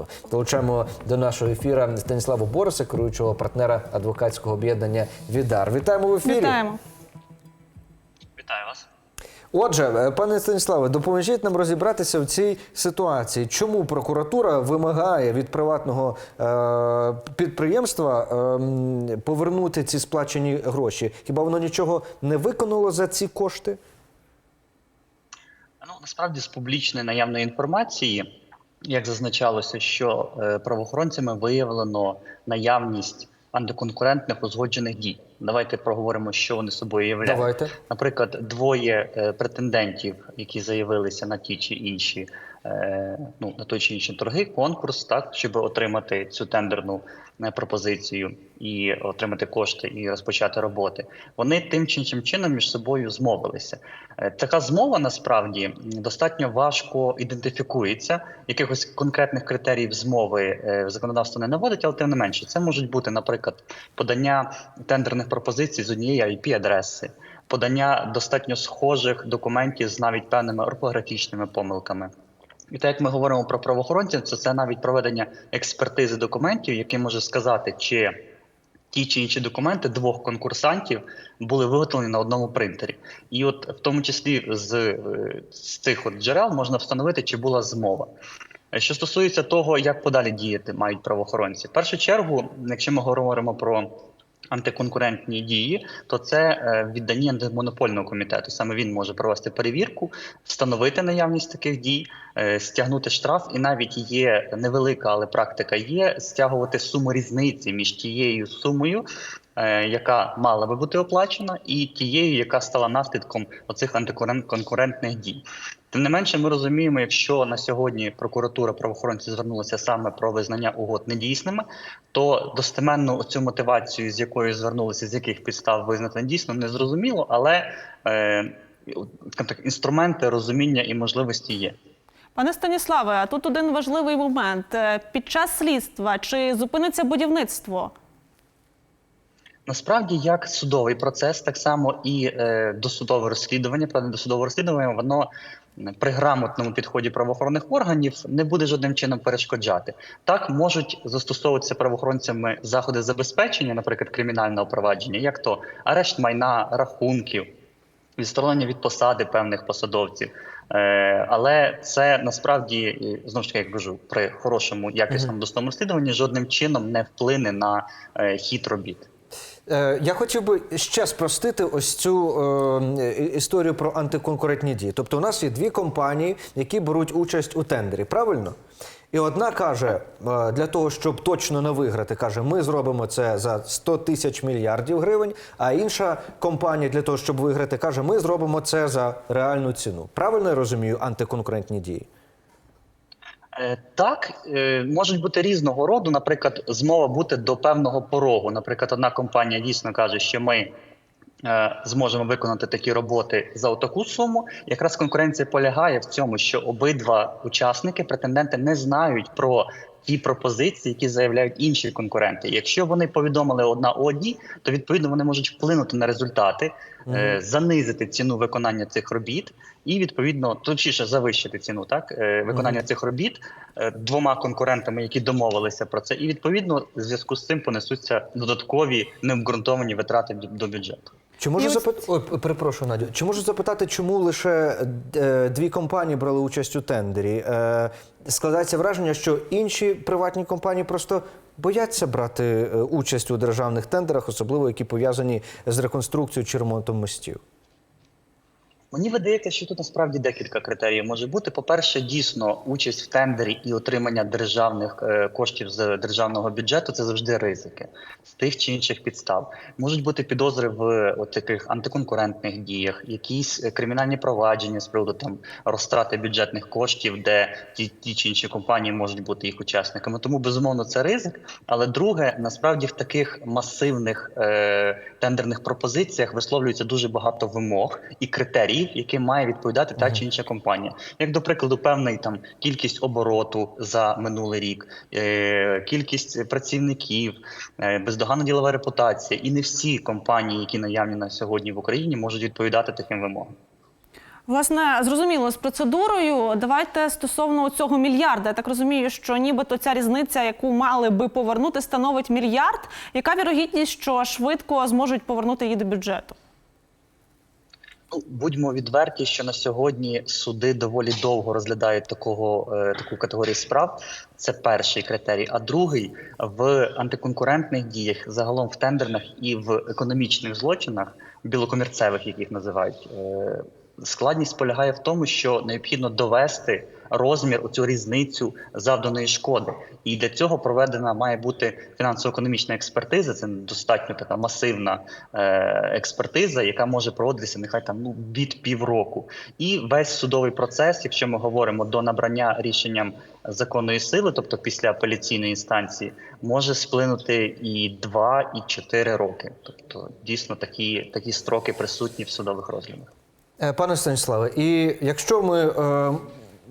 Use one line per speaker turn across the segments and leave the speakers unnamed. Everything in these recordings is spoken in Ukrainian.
парламенту. Долучаємо до нашого ефіру Станіслава Бориса, керуючого партнера адвокатського об'єднання Відар. Вітаємо в ефірі.
Вітаємо.
Вітаю вас.
Отже, е, пане Станіславе, допоможіть нам розібратися в цій ситуації. Чому прокуратура вимагає від приватного е, підприємства е, повернути ці сплачені гроші? Хіба воно нічого не виконало за ці кошти?
Ну насправді з публічної наявної інформації, як зазначалося, що е, правоохоронцями виявлено наявність антиконкурентних узгоджених дій. Давайте проговоримо, що вони собою являють.
Давайте.
Наприклад, двоє е, претендентів, які заявилися на ті чи інші, е, ну на той чи інші торги, конкурс, так щоб отримати цю тендерну е, пропозицію і отримати кошти і розпочати роботи. Вони тим чи іншим чином між собою змовилися. Е, Така змова насправді достатньо важко ідентифікується. Якихось конкретних критеріїв змови е, законодавство не наводить, але тим не менше, це можуть бути, наприклад, подання тендерних пропозицій з однієї IP-адреси, подання достатньо схожих документів з навіть певними орфографічними помилками. І так як ми говоримо про правоохоронців, це, це навіть проведення експертизи документів, який може сказати, чи ті чи інші документи двох конкурсантів були виготовлені на одному принтері. І от в тому числі з, е, з цих от джерел можна встановити, чи була змова. Е, Що стосується того, як подалі діяти мають правоохоронці, в першу чергу, якщо ми говоримо про антиконкурентні дії, то це віддані віддання антимонопольного комітету. Саме він може провести перевірку, встановити наявність таких дій, е, стягнути штраф, і навіть є невелика, але практика є стягувати суму різниці між тією сумою. Е, Яка мала би бути оплачена, і тією, яка стала наслідком оцих антиконкурентних дій. Тим не менше, ми розуміємо, якщо на сьогодні прокуратура правоохоронці звернулися саме про визнання угод недійсними, то достеменну цю мотивацію, з якою звернулися, з яких підстав визнати недійсно, не зрозуміло, але е, так, інструменти розуміння і можливості є.
Пане Станіславе, а тут один важливий момент. Е, Під час слідства чи зупиниться будівництво?
Насправді, як судовий процес, так само і е, досудове розслідування, правда, досудове розслідування, воно при грамотному підході правоохоронних органів не буде жодним чином перешкоджати. Так можуть застосовуватися правоохоронцями заходи забезпечення, наприклад, кримінального провадження, як то арешт майна, рахунків, відсторонення від посади певних посадовців. Е, але це насправді знову ж таки, як кажу, при хорошому якісному досудовому розслідуванні жодним чином не вплине на е, хід робіт.
Е, Я хотів би ще спростити ось цю е, історію про антиконкурентні дії. Тобто, у нас є дві компанії, які беруть участь у тендері, правильно? І одна каже, е, для того, щоб точно не виграти, каже, ми зробимо це за 100 тисяч мільярдів гривень. А інша компанія для того, щоб виграти, каже, ми зробимо це за реальну ціну. Правильно я розумію антиконкурентні дії?
Е, Так, е, можуть бути різного роду. Наприклад, змова бути до певного порогу. Наприклад, одна компанія дійсно каже, що ми е, зможемо виконати такі роботи за таку суму. Якраз конкуренція полягає в цьому, що обидва учасники, претенденти, не знають про ті пропозиції, які заявляють інші конкуренти. Якщо вони повідомили одна одній, то відповідно вони можуть вплинути на результати, е, занизити ціну виконання цих робіт, і відповідно точніше завищити ціну так е, виконання цих робіт е, двома конкурентами, які домовилися про це, і відповідно в зв'язку з цим понесуться додаткові необґрунтовані витрати до бюджету.
Чи можу
І ось-
запитати, ой, перепрошую, Надю, чи можу запитати, чому лише е, дві компанії брали участь у тендері? Е, складається враження, що інші приватні компанії просто бояться брати е, участь у державних тендерах, особливо які пов'язані з реконструкцією чи ремонтом мостів.
Мені видається, що тут насправді декілька критеріїв може бути. По-перше, дійсно, участь в тендері і отримання державних е, коштів з державного бюджету це завжди ризики з тих чи інших підстав. Можуть бути підозри в таких антиконкурентних діях, якісь е, кримінальні провадження з приводу там розтрати бюджетних коштів, де ті, ті чи інші компанії можуть бути їх учасниками. Тому безумовно це ризик. Але друге, насправді в таких масивних е, тендерних пропозиціях висловлюється дуже багато вимог і критеріїв, яким має відповідати та чи інша компанія. Як до прикладу, певний там кількість обороту за минулий рік, е, кількість працівників, е, бездоганна ділова репутація. І не всі компанії, які наявні на сьогодні в Україні, можуть відповідати таким вимогам.
Власне, зрозуміло з процедурою. Давайте стосовно цього мільярда. Я так розумію, що нібито ця різниця, яку мали би повернути, становить мільярд. Яка вірогідність, що швидко зможуть повернути її до бюджету?
Ну, будьмо відверті, що на сьогодні суди доволі довго розглядають такого е, таку категорію справ. Це перший критерій. А другий в антиконкурентних діях, загалом в тендерних і в економічних злочинах, білокомірцевих, як їх називають, е, складність полягає в тому, що необхідно довести розмір оцю різницю завданої шкоди. І для цього проведена має бути фінансово-економічна експертиза. Це достатньо така масивна е, експертиза, яка може проводитися нехай там ну від півроку. І весь судовий процес, якщо ми говоримо до набрання рішенням законної сили, тобто після апеляційної інстанції, може сплинути і два, і чотири роки. Тобто, дійсно такі, такі строки присутні в судових розглядах.
Е, Пане Станіславе, і якщо ми е,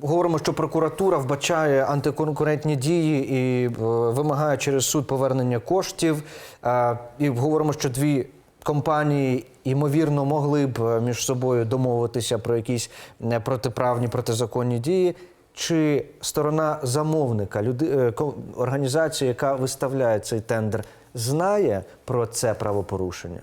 говоримо, що прокуратура вбачає антиконкурентні дії і е, вимагає через суд повернення коштів, е, і говоримо, що дві компанії ймовірно могли б е, між собою домовитися про якісь е, протиправні протизаконні дії. Чи сторона замовника, люди, е, яка виставляє цей тендер, знає про це правопорушення?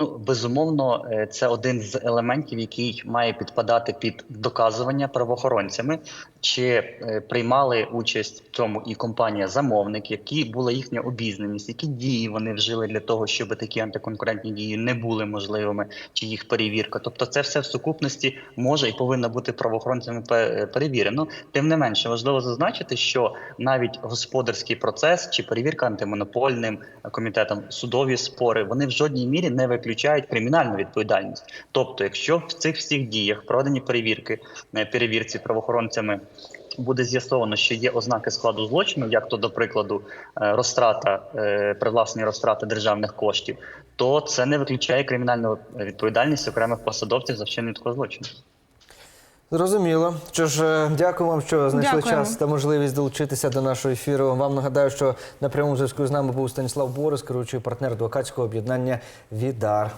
Ну, безумовно, е, це один з елементів, який має підпадати під доказування правоохоронцями, чи е, приймали участь в цьому і компанія замовник, які була їхня обізнаність, які дії вони вжили для того, щоб такі антиконкурентні дії не були можливими, чи їх перевірка. Тобто, це все в сукупності може і повинно бути правоохоронцями перевірено. Тим не менше, важливо зазначити, що навіть господарський процес чи перевірка антимонопольним комітетом, судові спори, вони в жодній мірі не виключають кримінальну відповідальність. Тобто, якщо в цих всіх діях проведені перевірки, е, перевірці правоохоронцями. Буде з'ясовано, що є ознаки складу злочину, як то, до прикладу, е, розтрата е, привласнення розтрати державних коштів, то це не виключає кримінальну відповідальність окремих посадовців за вчинення такого злочину.
Зрозуміло. Що ж, е, дякую вам, що знайшли
дякую.
час та можливість долучитися до нашого ефіру. Вам нагадаю, що на прямому зв'язку з нами був Станіслав Борис, керуючий партнер адвокатського об'єднання Відар.